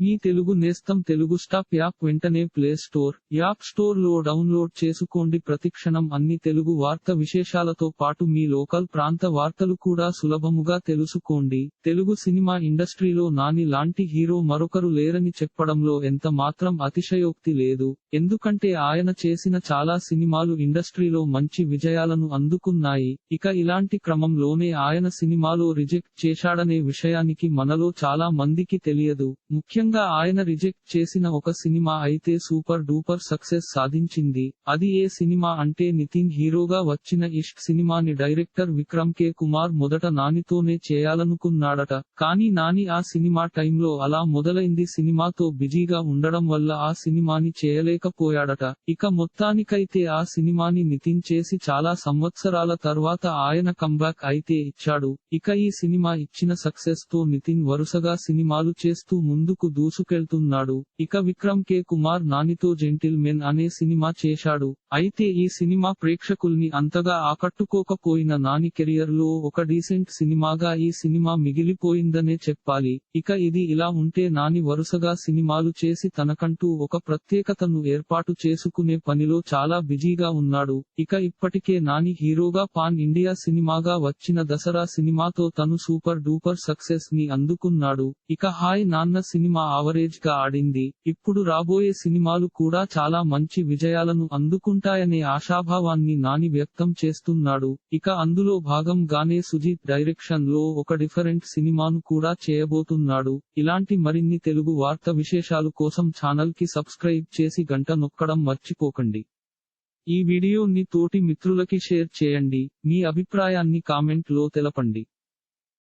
మీ తెలుగు నేస్తం Telugu stop app వెంటనే play store app స్టోర్లో డౌన్లోడ్ చేసుకోండి. ప్రతిక్షణం అన్ని తెలుగు వార్త విశేషాలతో పాటు మీ లోకల్ ప్రాంత వార్తలు కూడా సులభముగా తెలుసుకోండి. తెలుగు సినిమా ఇండస్ట్రీలో నాని లాంటి హీరో మరొకరు లేరని చెప్పడంలో ఎంత మాత్రం అతిశయోక్తి లేదు. ఎందుకంటే ఆయన చేసిన చాలా సినిమాలు ఇండస్ట్రీలో మంచి విజయాలను అందుకున్నాయి. ఇక ఇలాంటి క్రమంలోనే ఆయన సినిమాలో రిజెక్ట్ చేశాడనే విషయానికి మనలో చాలా మందికి తెలియదు. ముఖ్యంగా ఆయన రిజెక్ట్ చేసిన ఒక సినిమా అయితే సూపర్ డూపర్ సక్సెస్ సాధించింది. అది ఏ సినిమా అంటే నితిన్ హీరోగా వచ్చిన ఇష్క్ సినిమాని డైరెక్టర్ విక్రమ్ కే. కుమార్ మొదట నానితోనే చేయాలనుకున్నాడట. కానీ నాని ఆ సినిమా టైంలో అలా మొదలైంది. సినిమాతో బిజీగా ఉండడం వల్ల ఆ సినిమాని చేయలేకపోయాడట. ఇక మొత్తానికైతే ఆ సినిమాని నితిన్ చేసి చాలా సంవత్సరాల తర్వాత ఆయన కంబ్యాక్ అయితే ఇచ్చాడు. ఇక ఈ సినిమా ఇచ్చిన సక్సెస్తో నితిన్ వరుసగా సినిమాలు చేస్తూ ముందుకు దూసుకెళ్తున్నాడు. ఇక విక్రమ్ కే. కుమార్ నానితో జెంటిల్ మెన్ అనే సినిమా చేశాడు. అయితే ఈ సినిమా ప్రేక్షకుల్ని అంతగా ఆకట్టుకోకపోయిన నాని కెరియర్లో ఒక డీసెంట్ సినిమాగా ఈ సినిమా మిగిలిపోయిందనే చెప్పాలి. ఇక ఇది ఇలా ఉంటే నాని వరుసగా సినిమాలు చేసి తనకంటూ ఒక ప్రత్యేకతను ఏర్పాటు చేసుకునే పనిలో చాలా బిజీగా ఉన్నాడు. ఇక ఇప్పటికే నాని హీరోగా పాన్ ఇండియా సినిమాగా వచ్చిన దసరా సినిమాతో తను సూపర్ డూపర్ సక్సెస్ని అందుకున్నాడు. ఇక హాయ్ నాన్న సినిమా సినిమా ఆవరేజ్గా ఆడింది. ఇప్పుడు రాబోయే సినిమాలు కూడా చాలా మంచి విజయాలను అందుకుంటాయనే ఆశాభావాన్ని నాని వ్యక్తం చేస్తున్నాడు. ఇక అందులో భాగంగానే సుజీత్ డైరెక్షన్లో ఒక డిఫరెంట్ సినిమాను కూడా చేయబోతున్నాడు. ఇలాంటి మరిన్ని తెలుగు వార్త విశేషాలు కోసం ఛానల్కి సబ్స్క్రైబ్ చేసి గంట నొక్కడం మర్చిపోకండి. ఈ వీడియోని తోటి మిత్రులకి షేర్ చేయండి. మీ అభిప్రాయాన్ని కామెంట్లో తెలపండి.